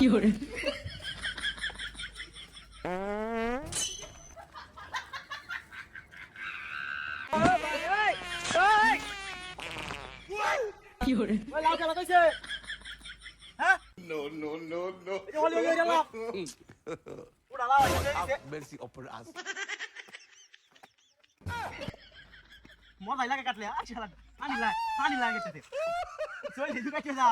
有人， 有人， ওই লাউ চালা কইছে হ্যাঁ No, no, no, no. এই যে হলি হলি গেল উড়া লাউ হইছে Have mercy upon us. মজাই লাগে কাটলে আই শালা পানি লাগে পানি লাগে গেছে চল দিদু কাটে যা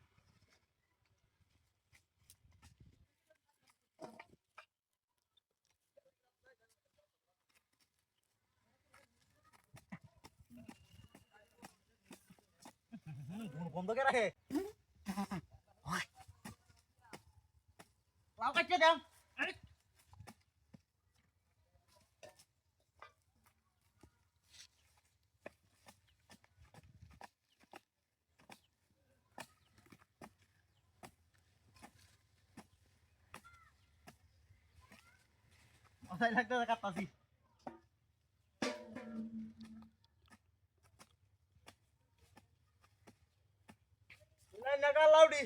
বন্ধ করে রাখে লাউ কাটছে দেন মশাই লাগতে কাটতাছি না kalau di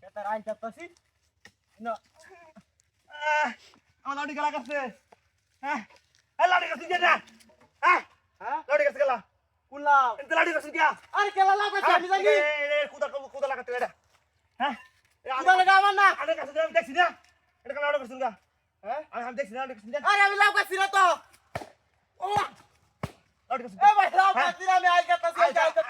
kata rain kata sih. No. Ah kalau di kalah kasih. Ah kalau di kasih jeda ah kalau di kasih kalah. Kulau entah di kasih dia. Ada kalah lagi kasih lagi. Lagi kuda kuda lagi tidak ya, ada ah kuda lagi mana ada kasih dalam kasih dia. Ada kalau ada kasih dia. Ah ada kasih dia ada kasih dia. Ada kalau bilang kasih dia nato oh. লাউডি কাছে এ ভাই লাউ কাছে আমি I কাছে I কাছে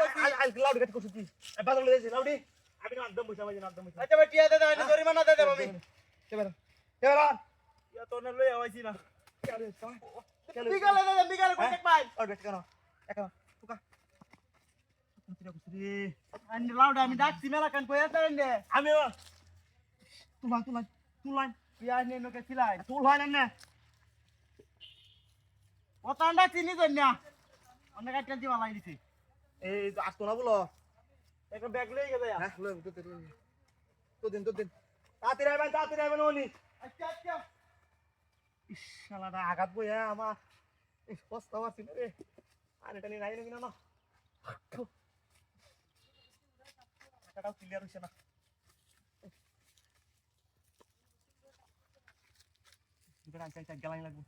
I লাউডি কাছে কুছি এ বাদল দিছি লাউডি আমি না একদম বুঝা বুঝা একদম বুঝা আচ্ছা বেটিয়া দে দে জরিমানা দে দে আমি কেবার কেবার ইয়া তো না লই আইছি না। বিকালে দে বিকালে কই চেক পাই। আর বেট কেন? এখন তুকা আমি ডাকছি মেলা কান কই আছে আমি তুলাই তুলাই তুলাই। বিয়া নে নকে ছিলাই তুলাই না ও তান্ডা চিনি না? অনেক একটা দিবা লাই দিছি। এই আসতো না বলো? একটা ব্যাগ লই গেছে হ্যাঁ লই তো দিন তো দিন তাড়াতাড়ি আইবেন তাড়াতাড়ি আইবেন ওনি আচ্ছা আচ্ছা। ইস শালাটা আঘাত বইয়া আমার। এই বস্তা মারছি রে। আর এটা নিয়ে না টাকাটাও ক্লিয়ার হইছে না। এটা গেলাই লাগবে।